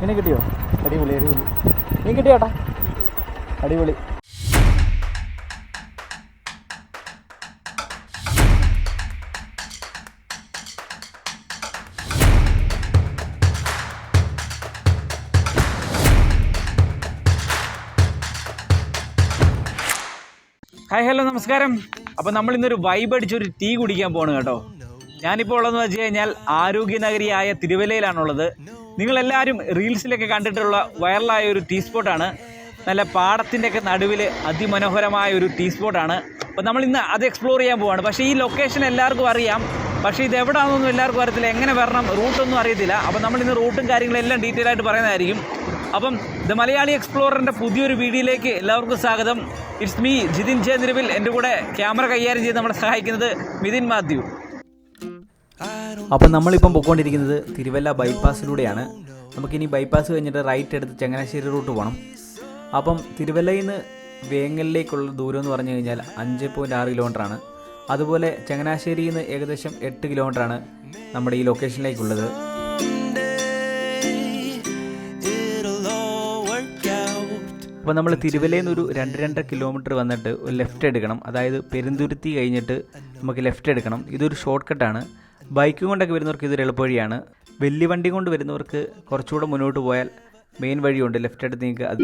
മീനെ കിട്ടിയോ? അടിപൊളി അടിപൊളി. മീൻ കിട്ടിയോട്ടാ അടിപൊളി. ഹായ് ഹലോ നമസ്കാരം. അപ്പോൾ നമ്മൾ ഇന്നൊരു വൈബ് അടിച്ചൊരു ടീ കുടിക്കാൻ പോകണം കേട്ടോ. ഞാനിപ്പോൾ ഉള്ളതെന്ന് വെച്ച് കഴിഞ്ഞാൽ ആരോഗ്യനഗരിയായ തിരുവല്ലയിലാണുള്ളത്. നിങ്ങളെല്ലാവരും റീൽസിലൊക്കെ കണ്ടിട്ടുള്ള വൈറലായ ഒരു ടീ സ്പോട്ടാണ് നല്ല പാടത്തിന്റെയൊക്കെ നടുവിൽ അതിമനോഹരമായ ഒരു ടീ സ്പോട്ടാണ് അപ്പോൾ നമ്മൾ ഇന്ന് അത് എക്സ്പ്ലോർ ചെയ്യാൻ പോവാണ്. പക്ഷേ ഈ ലൊക്കേഷൻ എല്ലാവർക്കും അറിയാം. പക്ഷേ ഇത് എവിടെയാണെന്നൊന്നും എല്ലാവർക്കും അറിയത്തില്ല. എങ്ങനെ വരണം? റൂട്ടൊന്നും അറിയത്തില്ല. അപ്പോൾ നമ്മൾ ഇന്ന് റൂട്ടും കാര്യങ്ങളും എല്ലാം ഡീറ്റെയിൽ ആയിട്ട് പറയുന്നതായിരിക്കും. അപ്പം ദ മലയാളി എക്സ്പ്ലോററിന്റെ പുതിയൊരു വീഡിയോയിലേക്ക് എല്ലാവർക്കും സ്വാഗതം. ഇറ്റ്സ് മീ ജിതിൻ ജെ നിരവിൽ എന്റെ കൂടെ ക്യാമറ കൈകാര്യം ചെയ്ത് നമ്മളെ സഹായിക്കുന്നത് മിതിൻ മാത്യു. അപ്പം നമ്മളിപ്പം പൊയ്ക്കൊണ്ടിരിക്കുന്നത് തിരുവല്ല ബൈപ്പാസിലൂടെയാണ്. നമുക്കിനി ബൈപ്പാസ് കഴിഞ്ഞിട്ട് റൈറ്റ് എടുത്ത് ചങ്ങനാശ്ശേരി റൂട്ട് പോകണം അപ്പം തിരുവല്ലയിൽ നിന്ന് വേങ്ങലിലേക്കുള്ള ദൂരം എന്ന് പറഞ്ഞു കഴിഞ്ഞാൽ അഞ്ച് പോയിന്റ് ആറ് കിലോമീറ്ററാണ് അതുപോലെ ചങ്ങനാശ്ശേരിയിൽ നിന്ന് ഏകദേശം എട്ട് കിലോമീറ്ററാണ് നമ്മുടെ ഈ ലൊക്കേഷനിലേക്കുള്ളത്. അപ്പോൾ നമ്മൾ തിരുവല്ലയിൽ നിന്ന് ഒരു രണ്ട് രണ്ടര കിലോമീറ്റർ വന്നിട്ട് ഒരു ലെഫ്റ്റ് എടുക്കണം. അതായത് പെരുന്തുരുത്തി കഴിഞ്ഞിട്ട് നമുക്ക് ലെഫ്റ്റ് എടുക്കണം. ഇതൊരു ഷോർട്ട് കട്ടാണ് ബൈക്കും കൊണ്ടൊക്കെ വരുന്നവർക്ക് ഇതൊരു എളുപ്പവഴിയാണ്. വലിയ വണ്ടി കൊണ്ട് വരുന്നവർക്ക് കുറച്ചുകൂടെ മുന്നോട്ട് പോയാൽ മെയിൻ വഴിയുണ്ട്. ലെഫ്റ്റ് എടുത്ത് നിങ്ങൾക്ക് അത്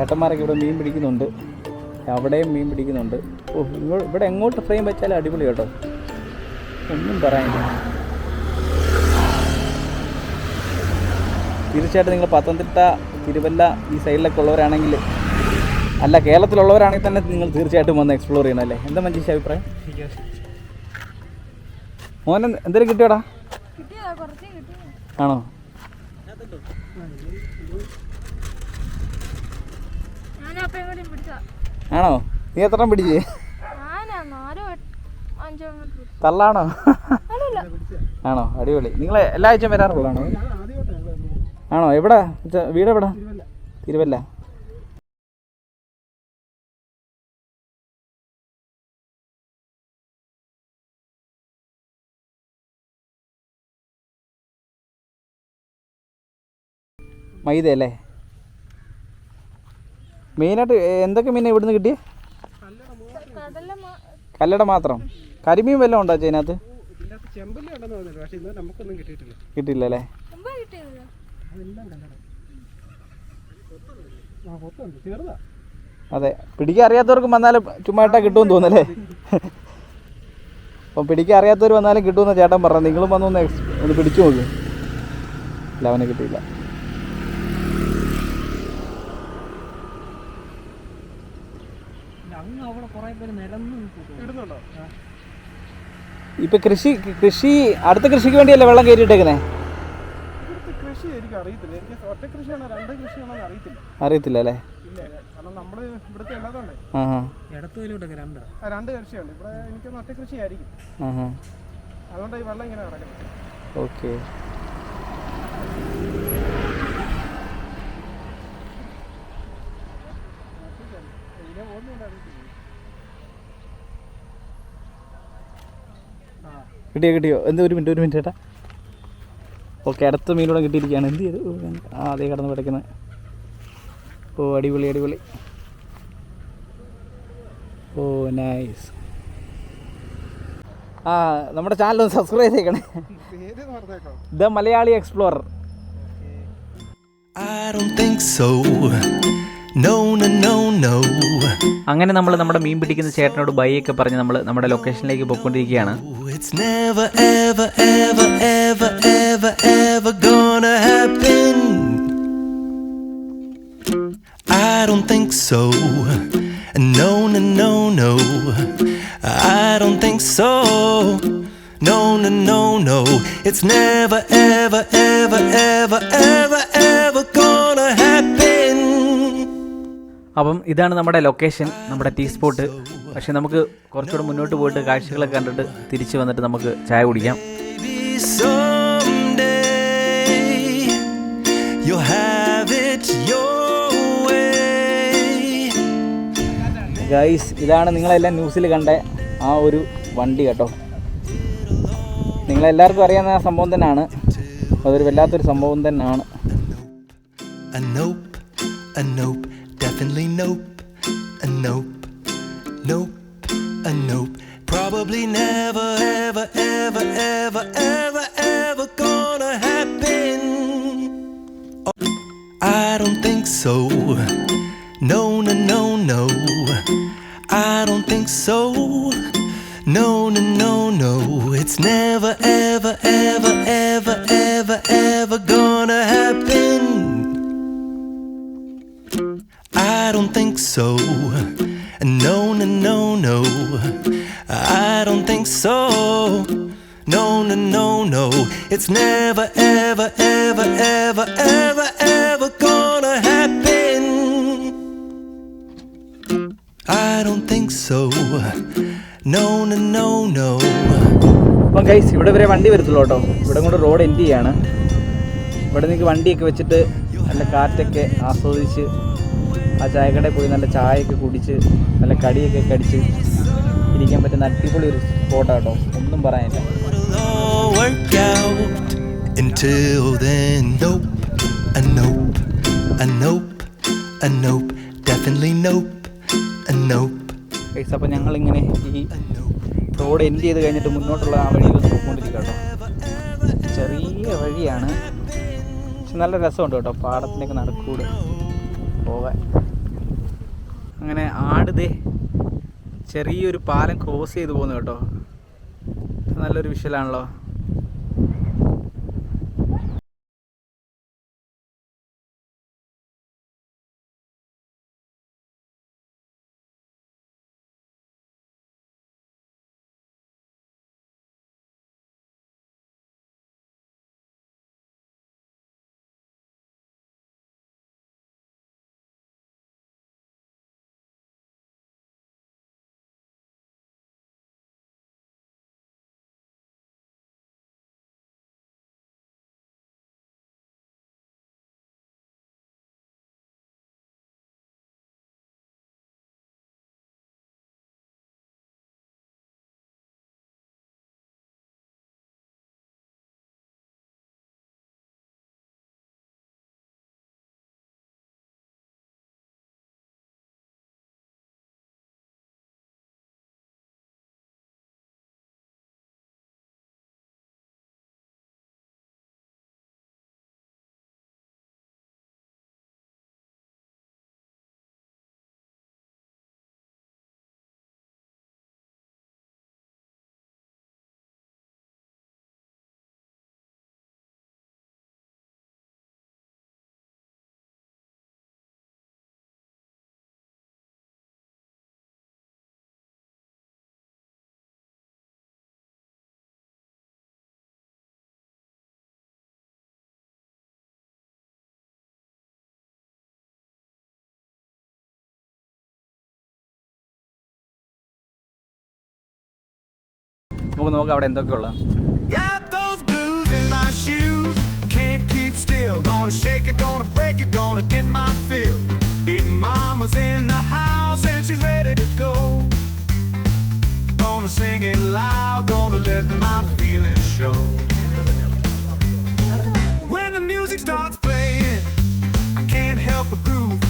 ചേട്ടന്മാരൊക്കെ ഇവിടെ മീൻ പിടിക്കുന്നുണ്ട്. അവിടെയും മീൻ പിടിക്കുന്നുണ്ട്. ഓ ഇവിടെ എങ്ങോട്ട് ഫ്രെയിം വെച്ചാലും അടിപൊളി കേട്ടോ. ഒന്നും പറയാനില്ല. തീർച്ചയായിട്ടും നിങ്ങൾ പത്തനംതിട്ട തിരുവല്ല ഈ സൈഡിലൊക്കെ ഉള്ളവരാണെങ്കിൽ അല്ല കേരളത്തിലുള്ളവരാണെങ്കിൽ തന്നെ നിങ്ങൾ തീർച്ചയായിട്ടും വന്ന് എക്സ്പ്ലോർ ചെയ്യണം അല്ലേ? എന്താ മഞ്ജീഷ അഭിപ്രായം? മോനെ എന്തെങ്കിലും കിട്ടിയോടാ? ആണോ ഞാനും അപ്പയും കൂടി പിടിച്ച ആണോ? നീ എത്ര പിടിച്ചേ? തള്ളാണോ? ആണോ? അടിപൊളി. നിങ്ങൾ എല്ലാ ആഴ്ചയും വരാറുള്ളതാണോ? ആണോ? എവിടെ? വീട് എവിടെ? തിരുവല്ല. മൈദ അല്ലേ മെയിനായിട്ട് എന്തൊക്കെ മീനാണ് ഇവിടുന്ന് കിട്ടിയേ? കല്ലട മാത്രം. കരിമീൻ വല്ലതും ഉണ്ടോ അതിനകത്ത് ഇതിനകത്ത്? ചെമ്പല്ലി ഉണ്ടെന്ന് തോന്നുന്നു പക്ഷെ ഇന്ന് നമുക്കൊന്നും കിട്ടിയിട്ടില്ല. കിട്ടിയില്ല അല്ലേ അതെ പിടിക്കാൻ അറിയാത്തവർക്ക് വന്നാലും ചുമ്മാ ഇട്ടാ കിട്ടുമെന്ന് തോന്നല്ലേ അപ്പം പിടിക്കാൻ അറിയാത്തവർ വന്നാലും കിട്ടുമെന്ന് ചേട്ടൻ പറഞ്ഞു നിങ്ങളും വന്നു ഒന്ന് ഒന്ന് പിടിച്ചു നോക്കും. ഇല്ല അവനെ കിട്ടിയില്ല. ഇപ്പം കൃഷി കൃഷി അടുത്ത കൃഷിക്ക് വേണ്ടിയല്ലേ വെള്ളം കയറിയിട്ടേക്കുന്നെ കൃഷി എനിക്ക് അറിയത്തില്ല എനിക്ക് ഒറ്റ കൃഷിയാണോ രണ്ട് കൃഷിയാണോ എന്ന് അറിയത്തില്ല. അറിയത്തില്ല അല്ലേ ഇവിടുത്തെ ഉള്ളതുകൊണ്ടേ ഹാ രണ്ട്. കൃഷിയുണ്ട്. ഇവിടെ എനിക്കൊന്ന് ഒറ്റ കൃഷിയായിരിക്കും. അതുകൊണ്ടാണ് ഈ വെള്ളം ഇങ്ങനെ കിടക്കുന്നത് ഓക്കെ ഇതിനെ പോകുന്നുണ്ട് അറിയത്തില്ല ആ കിട്ടിയോ കിട്ടിയോ? എന്ത് ഒരു മിനിറ്റ് ഒരു മിനിറ്റ് ചേട്ടാ. ഓക്കെ അടുത്ത മീനൂടെ കിട്ടിയിരിക്കുകയാണ്. എന്ത് ചെയ്തു? ആ അതേ കിടന്ന് പഠിക്കുന്നത് ഓ അടിപൊളി അടിപൊളി. ഓ നൈസ് ആ നമ്മുടെ ചാനൽ ഒന്ന് സബ്സ്ക്രൈബ് ചെയ്യണേ the Malayali explorer. I don't think so. അങ്ങനെ നമ്മൾ നമ്മുടെ മീൻ പിടിക്കുന്ന ചേട്ടനോട് ബൈ ഒക്കെ പറഞ്ഞ് നമ്മൾ നമ്മുടെ ലൊക്കേഷനിലേക്ക് പോയിക്കൊണ്ടിരിക്കുകയാണ് I don't think so. No, no, no, no. I don't think so. No, no, no, no. It's never. അപ്പം ഇതാണ് നമ്മുടെ ലൊക്കേഷൻ നമ്മുടെ ടീ സ്പോട്ട് പക്ഷെ നമുക്ക് കുറച്ചുകൂടെ മുന്നോട്ട് പോയിട്ട് കാഴ്ചകളൊക്കെ കണ്ടിട്ട് തിരിച്ചു വന്നിട്ട് നമുക്ക് ചായ കുടിക്കാം. ഗൈസ് ഇതാണ് നിങ്ങളെല്ലാം ന്യൂസിൽ കണ്ട ആ ഒരു വണ്ടി കേട്ടോ. നിങ്ങളെല്ലാവർക്കും അറിയാവുന്ന ആ സംഭവം തന്നെയാണ്. അതൊരു വല്ലാത്തൊരു സംഭവം തന്നെയാണ്. A nope, a nope, definitely nope, a nope, nope, a nope. Probably never, ever, ever, ever, ever, ever gonna happen. Oh, I don't think so. No, no, no, no. I don't think so. No, no, no, no. It's never, ever, ever, ever, ever, I don't think so. No, no, no, no. It's never, ever, ever, ever, ever, ever gonna happen. I don't think so. No, no, no, no. അപ്പം guys ഇവിടെ വരെ വണ്ടി വരത്തുള്ളൂ കേട്ടോ ഇവിടെ കൂടെ road end ചെയ്യാണ് ഇവിടെ നിങ്ങൾക്ക് വണ്ടിയൊക്കെ വെച്ചിട്ട് നല്ല കാറ്റൊക്കെ ആസ്വദിച്ച് ആ ചായക്കടയിൽ പോയി നല്ല ചായയൊക്കെ കുടിച്ച് നല്ല കടിയൊക്കെ കടിച്ച് ഇരിക്കാൻ പറ്റുന്ന അടിപൊളി ഒരു സ്പോട്ടാണ് കേട്ടോ ഒന്നും പറയാനില്ല. Until then, nope, a nope, a nope, a nope, definitely nope, a nope, guys അപ്പം ഞങ്ങളിങ്ങനെ ഈ. റോഡ് എൻഡ് ചെയ്ത് കഴിഞ്ഞിട്ട് മുന്നോട്ടുള്ള ആ വഴിയിൽ പോയിക്കൊണ്ടിരിക്കുക ചെറിയ വഴിയാണ്. പക്ഷെ നല്ല രസമുണ്ട് കേട്ടോ. പാടത്തിനൊക്കെ നടക്കൂടെ. പോകാൻ. അങ്ങനെ ആടുതേ ചെറിയൊരു പാലം ക്രോസ് ചെയ്ത് പോകുന്നു കേട്ടോ. നല്ലൊരു വിഷലാണല്ലോ. Ready to go. Gonna sing it loud, gonna let my feelings show. When the music starts playing, I can't help but groove.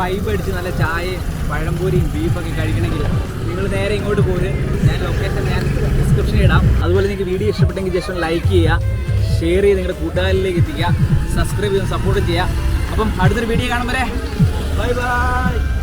Vibe അടിച്ച് നല്ല ചായയും പഴംപൂരിയും ബീഫൊക്കെ കഴിക്കണമെങ്കിൽ നിങ്ങൾ നേരെ ഇങ്ങോട്ട് പോര്. ഞാൻ ലൊക്കേഷൻ ഞാൻ ഡിസ്ക്രിപ്ഷനിൽ ഇടാം. അതുപോലെ നിങ്ങൾക്ക് വീഡിയോ ഇഷ്ടപ്പെട്ടെങ്കിൽ ജസ്റ്റ് ലൈക്ക് ചെയ്യുക ഷെയർ ചെയ്ത് നിങ്ങളുടെ കൂട്ടുകാരിലേക്ക് എത്തിക്കുക സബ്സ്ക്രൈബ് ചെയ്ത് സപ്പോർട്ട് ചെയ്യുക. അപ്പം അടുത്തൊരു വീഡിയോ കാണുമ്പോൾ ബൈ ബൈ